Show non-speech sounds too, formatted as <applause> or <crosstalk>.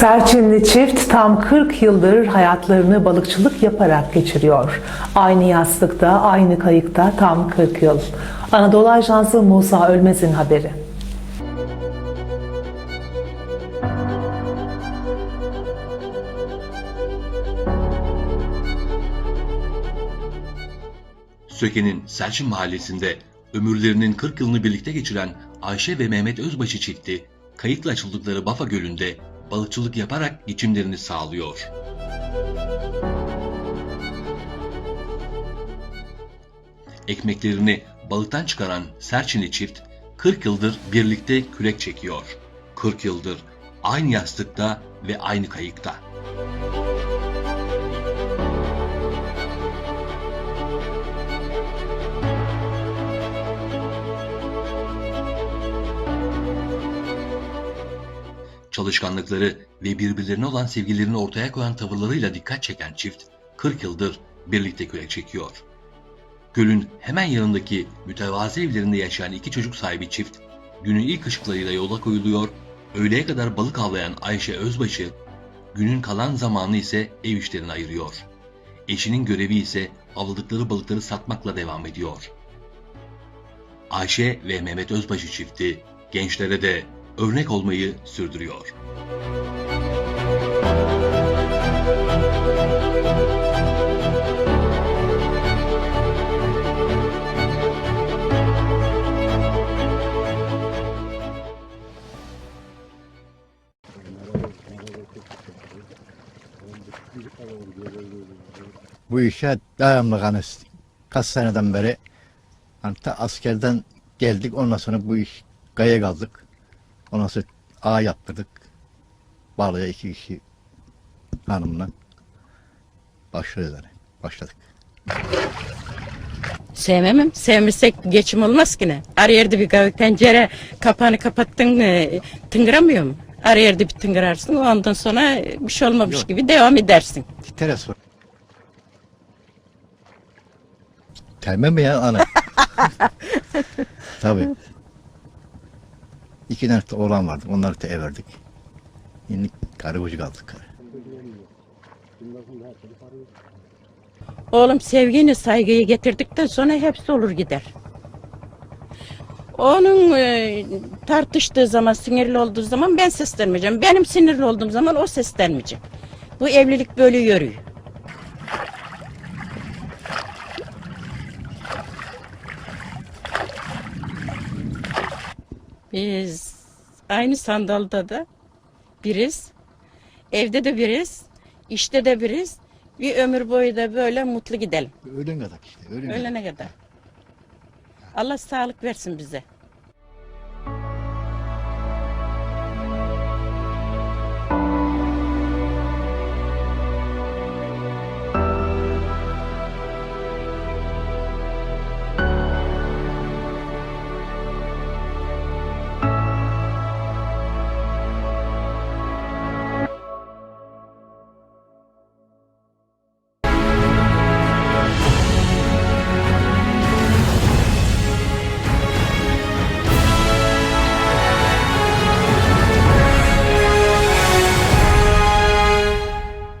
Serçinli çift tam 40 yıldır hayatlarını balıkçılık yaparak geçiriyor. Aynı yastıkta, aynı kayıkta tam 40 yıl. Anadolu Ajansı Musa Ölmez'in haberi. Söke'nin Selçin mahallesinde ömürlerinin 40 yılını birlikte geçiren Ayşe ve Mehmet Özbaşı çifti kayıkla açıldıkları Bafa Gölü'nde balıkçılık yaparak geçimlerini sağlıyor. Ekmeklerini balıktan çıkaran Serçinli çift 40 yıldır birlikte kürek çekiyor. 40 yıldır aynı yastıkta ve aynı kayıkta. Çalışkanlıkları ve birbirlerine olan sevgilerini ortaya koyan tavırlarıyla dikkat çeken çift 40 yıldır birlikte kürek çekiyor. Gölün hemen yanındaki mütevazi evlerinde yaşayan iki çocuk sahibi çift günün ilk ışıklarıyla yola koyuluyor, öğleye kadar balık avlayan Ayşe Özbaşı günün kalan zamanını ise ev işlerine ayırıyor. Eşinin görevi ise avladıkları balıkları satmakla devam ediyor. Ayşe ve Mehmet Özbaşı çifti gençlere de örnek olmayı sürdürüyor. bu işe devamlı hani kaç seneden beri ta askerden geldik ondan sonra bu iş gaya kaldık. Ondan sonra ağ yaptırdık. Bağlıya iki kişi hanımla başlıyoruz yani. Başladık. Sevmemem. Sevmesek geçim olmaz ki ne? Her yerde bir kahve tencere kapağını kapattın e, tıngıramıyor mu? Her yerde bir tıngırarsın. Ondan sonra bir şey olmamış Yok. gibi devam edersin. Teres var. Telme mi ya ana? <laughs> Tabii. İki tane oğlan vardı. Onları da ev verdik. Şimdi karı koca kaldık. Oğlum sevgini saygıyı getirdikten sonra hepsi olur gider. Onun e, tartıştığı zaman, sinirli olduğu zaman ben seslenmeyeceğim. Benim sinirli olduğum zaman o seslenmeyecek. Bu evlilik böyle yürüyor. Biz aynı sandalda da biriz. Evde de biriz. işte de biriz. Bir ömür boyu da böyle mutlu gidelim. Öğlen kadar işte. Kadar. Ölene kadar. Allah sağlık versin bize.